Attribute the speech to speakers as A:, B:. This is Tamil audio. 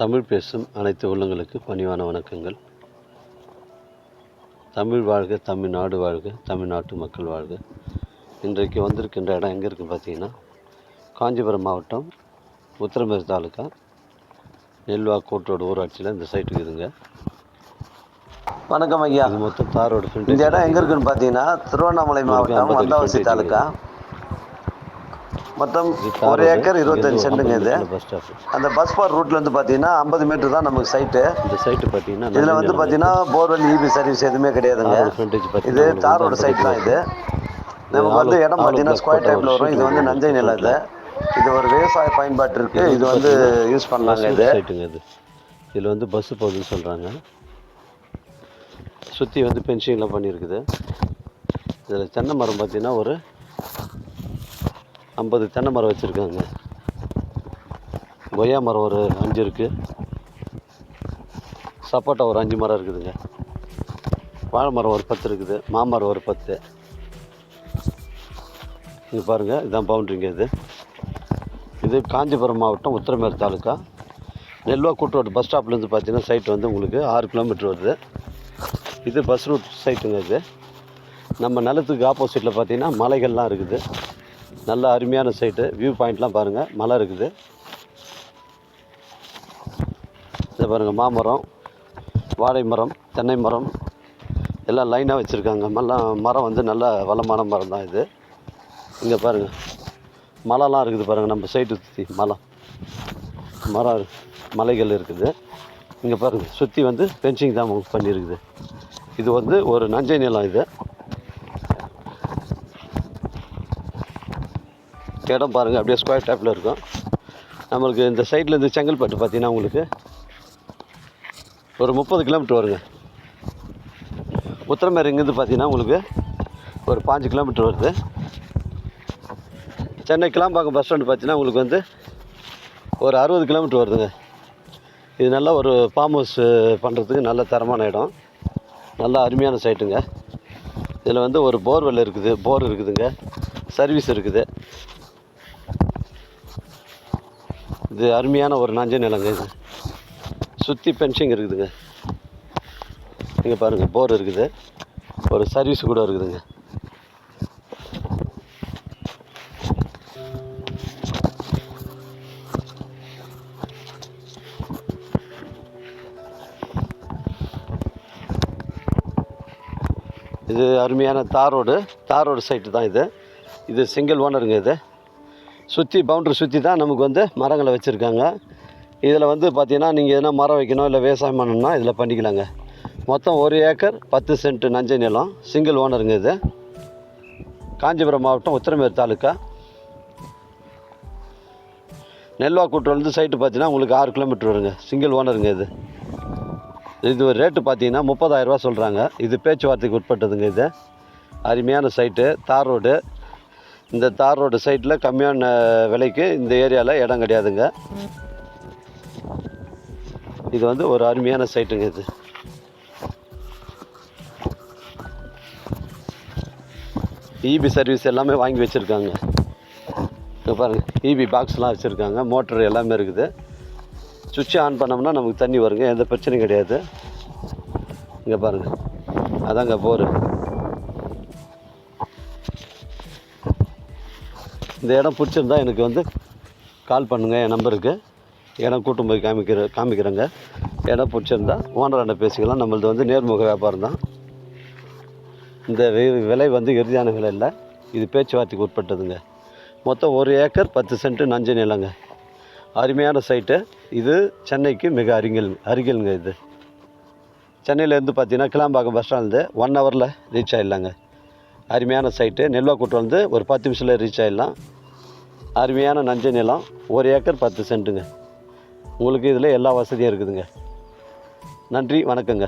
A: தமிழ் பேசும் அனைத்து உள்ளங்களுக்கு பணிவான வணக்கங்கள். தமிழ் வாழ்க தமிழ்நாடு வாழ்க தமிழ்நாட்டு மக்கள் வாழ்க. இன்றைக்கு வந்திருக்கின்ற இடம் எங்கே இருக்குன்னு பார்த்தீங்கன்னா காஞ்சிபுரம் மாவட்டம் உத்திரமேறு தாலுக்கா நெல்வா கோட்டோட ஊராட்சியில் இந்த சைட்டு இருக்குதுங்க
B: வணக்கம் ஐயா.
A: மொத்தம் தாரோட
B: இந்த இடம் எங்க இருக்குன்னு பார்த்தீங்கன்னா திருவண்ணாமலை மாவட்டம் வந்தவாசி தாலுக்கா மொத்தம் ஒரு ஏக்கர் இருபத்தஞ்சு சென்ட்டுங்க இது. அந்த பஸ் பார் ரூட்ல இருந்து பார்த்தீங்கன்னா ஐம்பது மீட்டர் தான் நமக்கு சைட்டு
A: இந்த சைட்டு பார்த்தீங்கன்னா
B: இதில் வந்து பார்த்தீங்கன்னா போர்வெல் இபி சர்வீஸ் எதுவுமே கிடையாதுங்க. இது தாரோட சைட் தான் இது. நமக்கு வந்து இடம் பார்த்தீங்கன்னா ஸ்கொயர்
A: ஒரு
B: வரும். இது வந்து நஞ்சை நிலம் இது. இது ஒரு விவசாய பயன்பாட்டிற்கு இது வந்து யூஸ் பண்ணலாங்க இது.
A: சைட்டுங்க இது. இதில் வந்து பஸ்ஸு போகுதுன்னு சொல்கிறாங்க சுற்றி வந்து பென்ஷன்லாம் பண்ணியிருக்குது இதில் தென்னை மரம் பார்த்தீங்கன்னா ஒரு ஐம்பது தென்னை மரம் வச்சுருக்காங்க. கொய்யா மரம் ஒரு அஞ்சு இருக்குது சப்போட்டா ஒரு அஞ்சு மரம் இருக்குதுங்க. வாழை மரம் ஒரு பத்து இருக்குது. மாமரம் ஒரு பத்து. இங்கே பாருங்கள் இதுதான் பவுண்ட்ரிங்க இது. இது காஞ்சிபுரம் மாவட்டம் உத்திரமேறு தாலுக்கா. நெல்வா கூட்டோடு பஸ் ஸ்டாப்லேருந்து பார்த்தீங்கன்னா சைட் வந்து உங்களுக்கு ஆறு கிலோமீட்டர் வருது. இது பஸ் ரூட் சைட்டுங்க இது. நம்ம நிலத்துக்கு ஆப்போசிட்டில் பார்த்தீங்கன்னா மலைகள்லாம் இருக்குது. நல்ல அருமையான சைட்டு வியூ பாயிண்ட்லாம் பாருங்கள் மலை இருக்குது. இதை பாருங்கள் மாமரம் வாழை மரம் தென்னை மரம் எல்லாம் லைனாக வச்சுருக்காங்க. மல்லாம் மரம் வந்து நல்ல வளமான மரம் தான் இது. இங்கே பாருங்கள் மலைலாம் இருக்குது பாருங்கள் நம்ம சைட்டு சுற்றி மலை. மரம் மலைகள் இருக்குது. இங்கே பாருங்கள் சுற்றி வந்து பென்சிங் தான் பண்ணியிருக்குது இது வந்து ஒரு நஞ்சை நிலம் இது. இடம் பாருங்கள் அப்படியே ஸ்கொயர் டைப்பில் இருக்கும். நம்மளுக்கு இந்த சைடில் செங்கல்பட்டு பார்த்தீங்கன்னா உங்களுக்கு ஒரு முப்பது கிலோமீட்டர் வருங்க. உத்திரமேறு இங்கேருந்து பார்த்தீங்கன்னா உங்களுக்கு ஒரு பாஞ்சு கிலோமீட்டர் வருது. சென்னை கிளாம்பாக்கம் பஸ் ஸ்டாண்டு பார்த்தீங்கன்னா உங்களுக்கு வந்து ஒரு அறுபது கிலோமீட்டர் வருதுங்க. இது நல்லா ஒரு ஃபார்ம் ஹவுஸ் பண்ணுறதுக்கு நல்ல தரமான இடம். நல்லா அருமையான சைட்டுங்க இதில் வந்து ஒரு போர்வெல் இருக்குது போர் இருக்குதுங்க. சர்வீஸ் இருக்குது. இது அருமையான ஒரு நஞ்ச நிலங்க இது. சுற்றி பென்ஷிங் இருக்குதுங்க. இங்கே பாருங்கள் போர் இருக்குது. ஒரு சர்வீஸ் கூட இருக்குதுங்க. இது அருமையான தார் ரோடு. தார் ரோடு சைட்டு தான் இது. இது சிங்கிள் ஓனருங்க இது. சுற்றி பவுண்ட்ரி சுற்றி தான் நமக்கு வந்து மரங்களை வச்சுருக்காங்க. இதில் வந்து பார்த்திங்கன்னா நீங்கள் எதனா மரம் வைக்கணும் இல்லை விவசாயம் பண்ணணும்னா இதில் பண்ணிக்கலாங்க. மொத்தம் ஒரு ஏக்கர் பத்து சென்ட் நஞ்சை நிலம் சிங்கிள் ஓனருங்க இது. காஞ்சிபுரம் மாவட்டம் உத்திரமேறு தாலுக்கா. நெல்வாக்கூட்டிலேருந்து சைட்டு பார்த்தீங்கன்னா உங்களுக்கு ஆறு கிலோமீட்டர் வருங்க. சிங்கிள் ஓனருங்க இது. இது ஒரு ரேட்டு பார்த்தீங்கன்னா முப்பதாயிரரூவா சொல்கிறாங்க இது பேச்சுவார்த்தைக்கு உட்பட்டதுங்க இது. அருமையான சைட்டு தார் ரோடு இந்த தார் ரோடு சைட்டில் கம்மியான விலைக்கு இந்த ஏரியாவில் இடம் கிடையாதுங்க. இது வந்து ஒரு அருமையான சைட்டுங்க இது. இபி சர்வீஸ் எல்லாமே வாங்கி வச்சுருக்காங்க. இங்கே பாருங்கள் இபி பாக்ஸ்லாம் வச்சுருக்காங்க மோட்டர் எல்லாமே இருக்குது. சுவிட்ச் ஆன் பண்ணோம்னா நமக்கு தண்ணி வருங்க எந்த பிரச்சனையும் கிடையாது. இங்கே பாருங்கள் அதாங்க போர் இந்த இடம் பிடிச்சிருந்தா எனக்கு வந்து கால் பண்ணுங்கள் என் நம்பருக்கு. இடம் கூட்டும் போய் காமிக்கிற காமிக்கிறேங்க. இடம் பிடிச்சிருந்தா ஓனராண்ட பேசிக்கலாம். நம்மளது வந்து நேர்முக வியாபாரம் தான் இந்த விலை வந்து இறுதியான விலை இல்லை. இது பேச்சுவார்த்தைக்கு உட்பட்டதுங்க. மொத்தம் ஒரு ஏக்கர் பத்து சென்ட் நஞ்சு நிலங்க. அருமையான சைட்டு இது சென்னைக்கு மிக அருகில் அருகிலுங்க இது. சென்னையிலேருந்து பார்த்தீங்கன்னா கிளாம்பாக்கம் பஸ் ஸ்டாண்ட்லேருந்து ஒன் ஹவரில் ரீச் ஆகிடலாங்க அருமையான சைட்டு நெல்வாக்கூட்டு வந்து ஒரு பத்து நிமிஷத்தில் ரீச் ஆகிடலாம் அருமையான நஞ்சை நிலம். ஒரு ஏக்கர் பத்து சென்ட்டுங்க. உங்களுக்கு இதில் எல்லா வசதியும் இருக்குதுங்க. நன்றி வணக்கங்க.